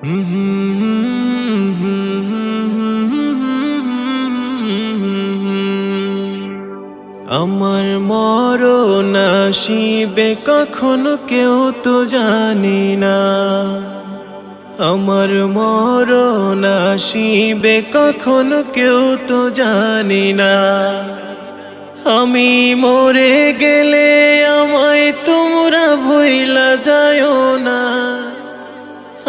আমার মরণ আসিবে কখনো কেউ তো জানি না। আমার মরণ আসিবে কখনো কেউ তো জানি না। আমি মরে গেলে আমায় তোমরা ভইলা যায়